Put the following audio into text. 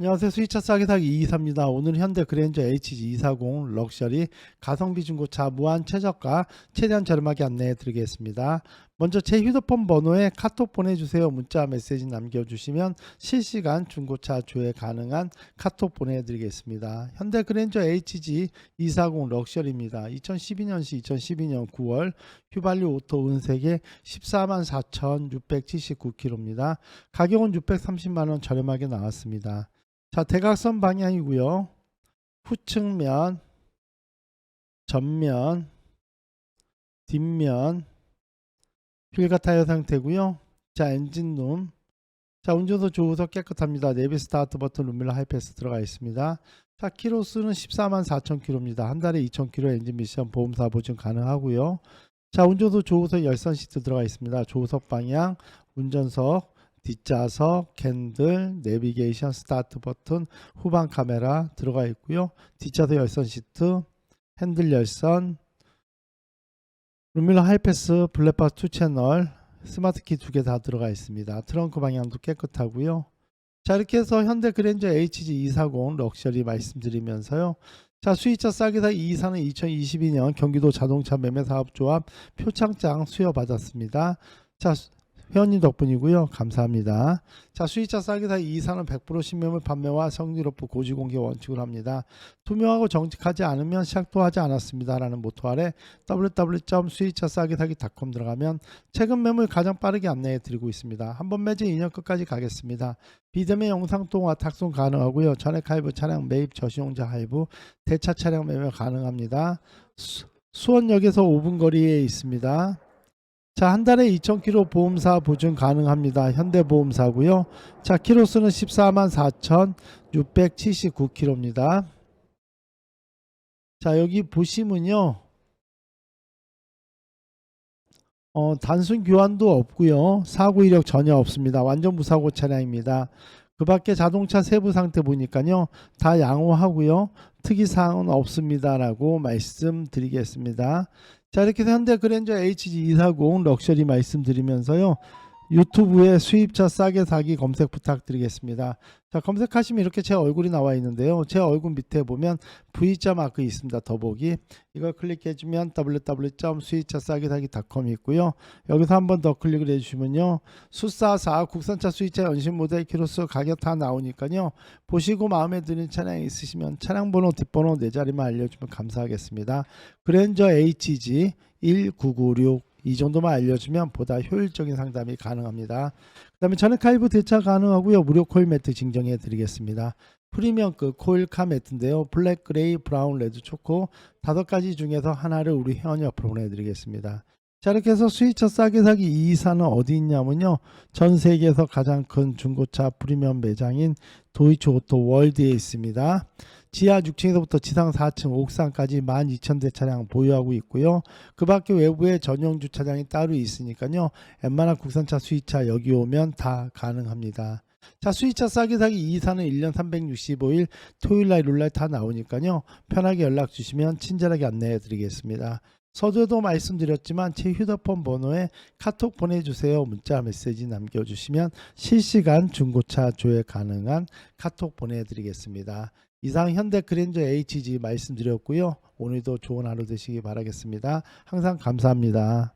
안녕하세요. 수입차 싸게 사기 223입니다. 오늘은 현대 그랜저 HG240 럭셔리 가성비 중고차 무한 최저가 최대한 저렴하게 안내해 드리겠습니다. 먼저 제 휴대폰 번호에 카톡 보내주세요. 문자 메시지 남겨주시면 실시간 중고차 조회 가능한 카톡 보내드리겠습니다. 현대 그랜저 HG240 럭셔리입니다. 2012년시 2012년 9월 휘발유 오토 은색에 14만 4,679km입니다. 가격은 630만원 저렴하게 나왔습니다. 자, 대각선 방향이고요. 후측면, 전면, 뒷면, 휠과 타이어 상태고요. 자, 엔진룸. 자, 운전석 조우석 깨끗합니다. 내비 스타트 버튼 룸밀러 하이패스 들어가 있습니다. 자, 키로수는 14만 4천 킬로입니다. 한 달에 2천 킬로 엔진 미션 보험사 보증 가능하고요. 자, 운전석 조우석 열선 시트 들어가 있습니다. 조우석 방향, 운전석, 뒷좌석, 캔들, 내비게이션, 스타트 버튼, 후방 카메라 들어가 있고요. 뒷좌석 열선 시트, 핸들 열선, 룸밀러 하이패스, 블랙박스 2 채널, 스마트키 두 개 다 들어가 있습니다. 트렁크 방향도 깨끗하고요. 자 이렇게 해서 현대 그랜저 HG240 럭셔리 말씀드리면서요. 자 수입차 싸게 사 2사는 2022년 경기도 자동차 매매사업조합 표창장 수여받았습니다. 자 회원님 덕분이고요. 감사합니다. 자, 수입차 싸게 사 이사는 100% 신매물 판매와 성리롭고 고지공개 원칙을 합니다. 투명하고 정직하지 않으면 시작도 하지 않았습니다 라는 모토 아래 www.수입차싸게 사기.com 들어가면 최근 매물 가장 빠르게 안내해 드리고 있습니다. 한 번 매진 2년 끝까지 가겠습니다. 비대면 영상 통화 탁송 가능하고요. 전액 할부 차량 매입 저시용자 할부 대차 차량 매매 가능합니다. 수, 수원역에서 5분 거리에 있습니다. 자, 한 달에 2,000km 보험사 보증 가능합니다. 현대보험사고요. 자, 키로수는 14만 4,679km입니다. 자, 여기 보시면요. 어, 단순 교환도 없고요. 사고 이력 전혀 없습니다. 완전 무사고 차량입니다. 그 밖에 자동차 세부 상태 보니까요. 다 양호하고요. 특이사항은 없습니다라고 말씀드리겠습니다. 자 이렇게 해서 현대 그랜저 HG240 럭셔리 말씀드리면서요. 유튜브에 수입차 싸게 사기 검색 부탁드리겠습니다. 자 검색하시면 이렇게 제 얼굴이 나와 있는데요. 제 얼굴 밑에 보면 V자 마크 있습니다. 더보기 이걸 클릭해주면 www.수입차 싸게 사기.com이 있고요. 여기서 한 번 더 클릭을 해주시면요. 수사사 국산차 수입차 연신 모델 키로수 가격 다 나오니까요. 보시고 마음에 드는 차량이 있으시면 차량 번호 뒷번호 네 자리만 알려주면 감사하겠습니다. 그랜저 HG 1996 이 정도만 알려주면 보다 효율적인 상담이 가능합니다. 그 다음에 전액 할부 대차 가능하고요. 무료 코일 매트 증정해 드리겠습니다. 프리미엄급 코일카 매트인데요. 블랙, 그레이, 브라운, 레드, 초코 다섯 가지 중에서 하나를 우리 회원 옆으로 보내드리겠습니다. 자 이렇게 해서 수입차 싸게 사기 이 이사는 어디 있냐면요. 전 세계에서 가장 큰 중고차 프리미엄 매장인 도이치 오토 월드에 있습니다. 지하 6층에서부터 지상 4층, 옥상까지 12,000대 차량 보유하고 있고요. 그 밖에 외부에 전용 주차장이 따로 있으니까요. 웬만한 국산차 수입차 여기 오면 다 가능합니다. 자 수입차 싸게 사기 2사는 1년 365일 토요일날 일요일날 다 나오니까요. 편하게 연락 주시면 친절하게 안내해 드리겠습니다. 서두에도 말씀드렸지만 제 휴대폰 번호에 카톡 보내주세요. 문자 메시지 남겨주시면 실시간 중고차 조회 가능한 카톡 보내드리겠습니다. 이상 현대 그랜저 HG 말씀드렸고요. 오늘도 좋은 하루 되시기 바라겠습니다. 항상 감사합니다.